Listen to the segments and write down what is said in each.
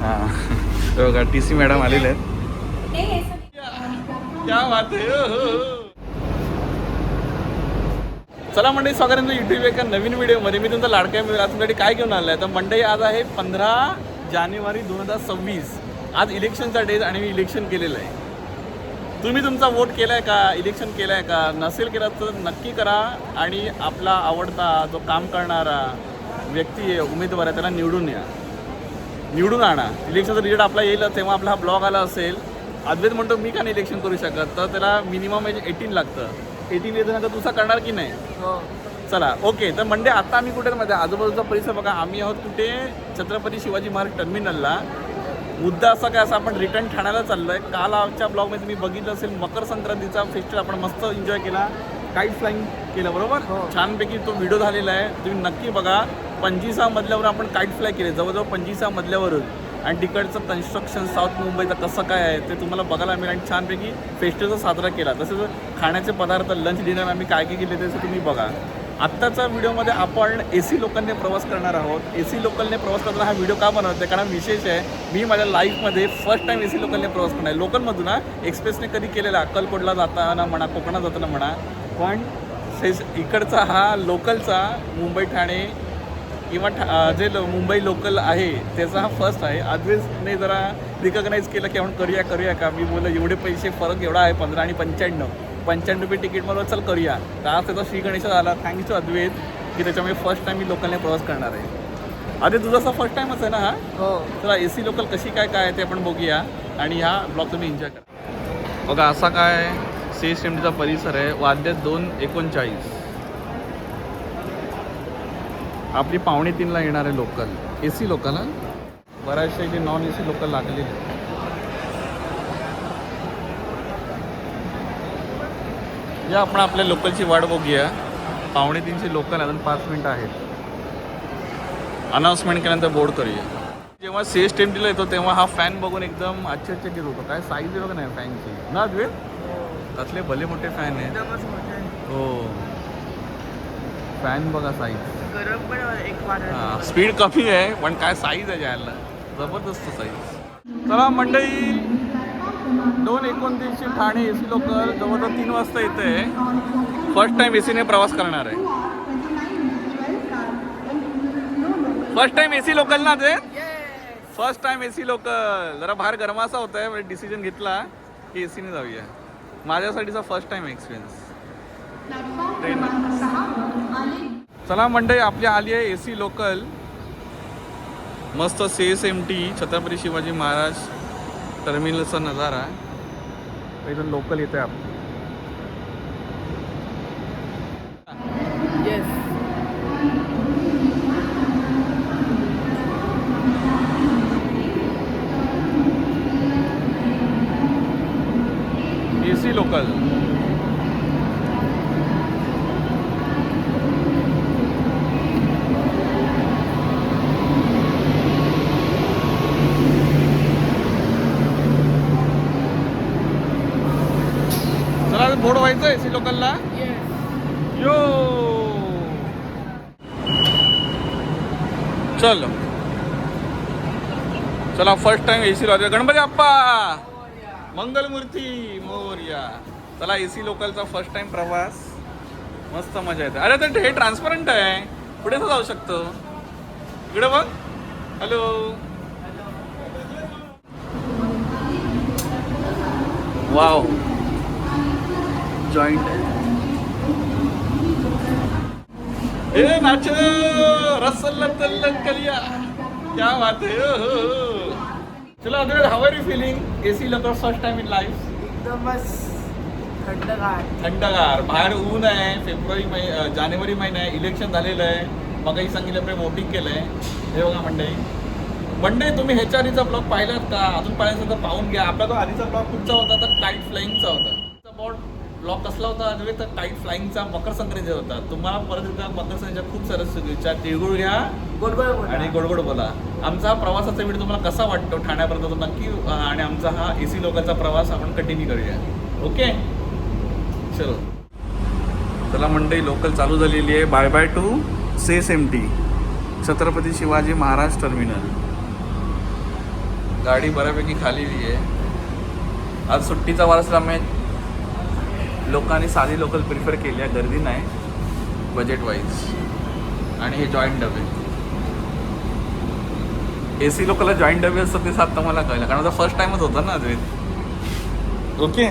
हा. हे बघा टी सी मॅडम आलेले आहेत. क्या बात आहे ओ, हो, हो. चला मंडळी स्वागत आहे युट्यूब एका नवीन व्हिडिओमध्ये. मी तुमचा लाडका मिळाला तुमच्याकडे काय घेऊन आलाय? तर मंडळी आज आहे पंधरा जानेवारी दोन हजार सव्वीस. आज इलेक्शनचा डे आणि मी इलेक्शन केलेलं आहे. तुम्ही तुमचा वोट केलाय का? इलेक्शन केलाय का? नसेल केला तर नक्की करा. आणि आपला आवडता जो काम करणारा व्यक्ती आहे उमेदवार आहे त्याला निवडून या. निवडून आणा. इलेक्शनचा रिझल्ट आपला येईल तेव्हा आपला हा ब्लॉग आला असेल. अद्वैत म्हणतो मी का नाही इलेक्शन करू शकत? तर त्याला मिनिमम एज एटीन लागतं. एटीन एज नंतर तुझा करणार की नाही? चला ओके तर म्हणजे आता आम्ही कुठे? मध्ये आजूबाजूचा परिसर बघा. आम्ही आहोत कुठे? छत्रपती शिवाजी महाराज टर्मिनलला मुद्दा असा काय असा आपण रिटर्न ठाण्याला चाललोय. काल आमच्या ब्लॉगमध्ये तुम्ही बघितलं असेल मकर संक्रांतीचा फेस्टिवल आपण मस्त एन्जॉय केला. काईट फ्लाईंग केलं बरोबर? छानपैकी तो व्हिडिओ झालेला आहे. तुम्ही नक्की बघा. पंचवीसा मधल्यावर आपण काईट फ्लाय केले. जवळजवळ पंचवीसा मधल्यावरच. आणि तिकडचं कन्स्ट्रक्शन साऊथ मुंबईचं कसं काय आहे ते तुम्हाला बघायला मिळेल. आणि छानपैकी फेस्टिवल साजरा केला. तसेच खाण्याचे पदार्थ लंच डिनर आम्ही काय काय केले तसं तुम्ही बघा. आत्ताच्या व्हिडिओमध्ये आपण ए सी लोकलने प्रवास करणार आहोत. ए सी लोकलने प्रवास करताना हा व्हिडिओ का बनवते कारण विशेष आहे मी माझ्या लाईफमध्ये फर्स्ट टाईम ए सी लोकलने प्रवास करणार आहे. लोकलमधून ना एक्सप्रेसने कधी केलेला? अक्कलकोटला जाताना म्हणा कोकणात जाताना म्हणा. पण इकडचा हा लोकलचा मुंबई ठाणे किंवा जे लो- मुंबई लोकल आहे त्याचा हा फर्स्ट आहे. अद्वेजने जरा रिकग्नाईज केलं की आपण करूया करूया का? मी बोललं एवढे पैसे फरक एवढा आहे पंधरा आणि पंच्याण्णव. पंच्याण्णव रुपये तिकीट मला चल करूया. तर आज त्याचा श्री गणेश झाला थँक्स टू अद्वैत की त्याच्यामुळे फर्स्ट टाईम मी लोकलने प्रवास करणार आहे. आधी तुझा असा फर्स्ट टाईमच आहे ना हा? हो. चला ए सी लोकल कशी काय काय आहे ते आपण बघूया. आणि हा ब्लॉग तुम्ही एन्जॉय करा. बघा असा काय सी एस एम टीचा परिसर आहे. वाद्य दोन एकोणचाळीस. आपली पावणे तीनला येणार आहे लोकल ए सी लोकल हा बऱ्याचशा इथे नॉन ए सी लोकल लागलेली आहे. या आपण आपल्या लोकलची वाट बघूया. पावणे तीनशे लोकल अजून पाच मिनटं आहेत. अनाऊन्समेंट केल्यानंतर बोर्ड करूया. जेव्हा सी एस टेमटीला येतो तेव्हा हा फॅन बघून एकदम आश्चर्यचकित होतो. काय साईज बघा नाही फॅनची ना द्वे कसले भले मोठे फॅन आहेत. हो. फॅन बघा साईज गरम पण एक वाढत स्पीड कमी आहे पण काय साईज आहे जायला जबरदस्त साईज चला मंडळी दोन एकोणतीसशे ठाणे ए सी लोकल जवळजवळ तीन वाजता येते फर्स्ट टाइम ए सीने प्रवास करणार आहे. First time A C local ना ते? First time A C local जरा बाहेर गरमासा होत आहे डिसिजन घेतला की ए सीने जाऊया. माझ्यासाठीचा फर्स्ट टाइम एक्सपिरियन्स ट्रेन चला मंडळी आपली आली आहे ए सी लोकल मस्त C S M T Chhatrapati Shivaji Maharaj टर्मिनलचा नजारा. इथून लोकल येते आपण. येस ए सी लोकल चला बोर्ड व्हायचं ए सी लोकलला यो चल. चला फर्स्ट टाइम ए सी लावतो गणपती अप्पा मंगलमूर्ती मोर्या. चला ए सी लोकलचा फर्स्ट टाइम प्रवास. मस्त मजा येते. अरे तर हे ट्रान्सपरंट आहे. पुढे तर जाऊ शकतो. इकडे बघ. हॅलो वाव जॉईंट आहे ए नाच रसल्ला तल्ला कलिया. क्या बात है ओ, हो, हो. चलो other how are you feeling AC local first time in life एकदमच थंडगार. थंडगार. बाहेर ऊन आहे फेब्रुवारी मै अ, जानेवारी महिना आहे इलेक्शन झालेलं आहे. मगाही सांगितल्याप्रमाणे वोटिंग केलं आहे हे बघा मंडळी. मंडळी तुम्ही ह्याच्या आधीचा ब्लॉग पाहिलात का? अजून पाहिजे तर पाहून घ्या. आपला तो आधीचा ब्लॉग कुठचा होता? तर काईट फ्लाईंगचा होता. ब्लॉग कसला होता अद्वैत तर काईट फ्लाईंगचा मकर संक्रांतीचा होता. तुम्हाला परत एकदा मकर संक्रांतीच्या खूप साऱ्या शुभेच्छा. तिळगुळ घ्या. आणि गोड गोड बोला. आमचा हा प्रवासाचा व्हिडिओ तुम्हाला कसा वाटतो? ठाण्यापर्यंत तो नक्की आणि आमचा हा ए सी लोकांचा प्रवास आपण कंटिन्यू करूया. ओके? चलो. चला मंडई लोकल चालू झालेली आहे. Bye bye to cess M T Chhatrapati Shivaji Maharaj terminal गाडी बऱ्यापैकी खालीली आहे. आज सुट्टीचा वार असल्यामुळे लोकांनी साधी लोकल प्रिफर केली आहे गर्दी नाही बजेट वाईज आणि हे जॉईंट डबे ए सी लोकलला जॉईंट डबे असतात ते सात मला कळलं. कारण आता फर्स्ट टाइमच होता ना अद्वैत ओके.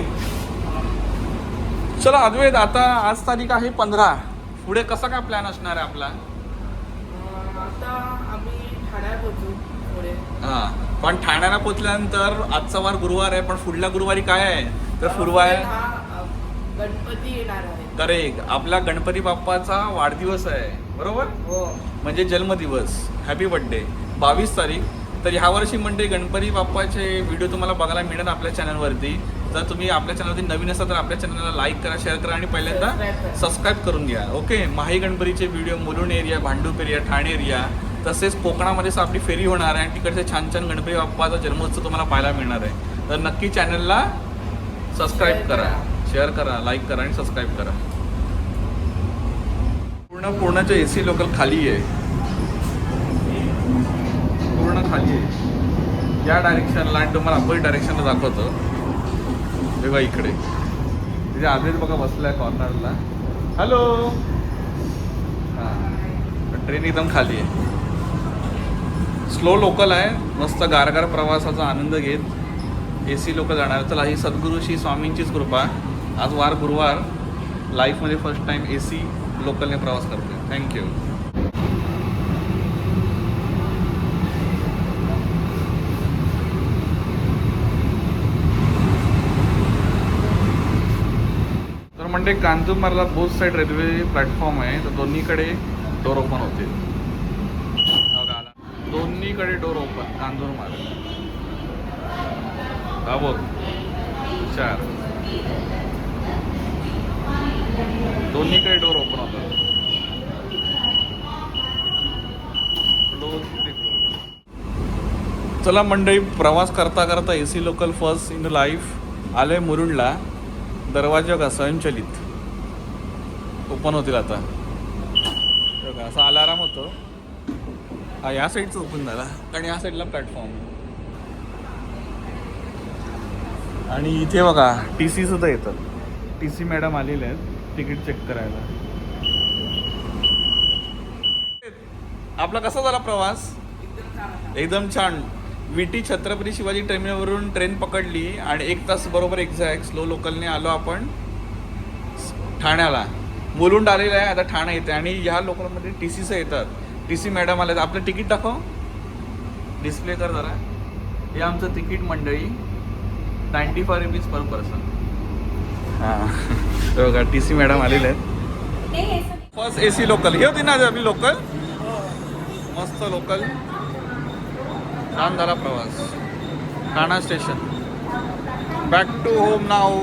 चला अद्वैत आता आज तारीख आहे पंधरा. पुढे कसा काय प्लॅन असणार आहे आपला? आता आम्ही पुढे. हा. पण ठाण्याला पोचल्यानंतर आजचा वार गुरुवार आहे पण पुढल्या गुरुवारी काय आहे? तर गुरुवार गणपती येणार आहे. करेक्ट आपला गणपती बाप्पाचा वाढदिवस आहे. बरोबर? हो. म्हणजे जन्मदिवस. हॅपी बर्थडे बावीस तारीख. तर ह्या वर्षी म्हणजे गणपती बाप्पाचे व्हिडिओ तुम्हाला बघायला मिळेल आपल्या चॅनलवरती जर तुम्ही आपल्या चॅनलवरती नवीन असाल तर आपल्या चॅनलला लाईक करा शेअर करा आणि पहिल्यांदा. सबस्क्राईब करून घ्या. ओके माही गणपतीचे video Mulund area Bhandup area Thane area तसेच कोकणामध्ये आपली फेरी होणार आहे आणि तिकडचे छान छान गणपती बाप्पाचा जन्मोत्सव तुम्हाला पाहायला मिळणार आहे. तर नक्की चॅनलला सबस्क्राईब करा. शेअर करा लाईक करा आणि सबस्क्राईब करा. पूर्ण पूर्णच्या ए सी लोकल खाली आहे. पूर्ण खाली आहे. या डायरेक्शनला आणि तुम्हाला अपोजिट डायरेक्शनला दाखवतो. हे बघा इकडे. तिथे आधीच बघा बसलाय कॉर्नरला हॅलो हां. ट्रेन एकदम खाली आहे. स्लो लोकल आहे. मस्त गारगार प्रवासाचा आनंद घेत. ए सी लोकल जाणार. चला ही सद्गुरू श्री स्वामींचीच कृपा. आज वार गुरुवार लाईफमध्ये फर्स्ट टाईम ए सी लोकलने प्रवास करतोय. थँक्यू तर म्हणजे कांजूरमार्गला बोथ साईड रेल्वे प्लॅटफॉर्म आहे. तर दोन्हीकडे डोर ओपन होते दोन्हीकडे डोर ओपन कांजूरमार्ग हा बोल चार दोन्हीकडे डोर ओपन होतात. चला मंडळी प्रवास करता करता A C local first in life आले मुरुंडला. दरवाजा का स्वयंचलित. ओपन होतील आता. बघा, असा अलाराम होतो. हा या साईडचं ओपन झाला. आणि या साईडला प्लॅटफॉर्म आणि इथे बघा टी सी सुद्धा येतात टी सी मॅडम आलेले आहेत. तिकीट चेक करायला. आपला कसा झाला प्रवास? एकदम छान. विटी छत्रपती शिवाजी टर्मिनलवरून ट्रेन पकडली आणि एक तास बरोबर एक्झॅक्ट स्लो लोकलने आलो आपण ठाण्याला. मुलुंड आलेलं आहे आता ठाणे येते आणि ह्या लोकलमध्ये टी सीचं येतात. टी सी मॅडम आल्या आपलं तिकीट दाखव. डिस्प्ले कर जरा. हे आमचं तिकीट मंडळी. Ninety five rupees per person हां. बघा टी सी मॅडम आलेले आहेत. First A C local. हे होती ना आपली लोकल? मस्त लोकल. शानदारा प्रवास. Thana station. Back to home now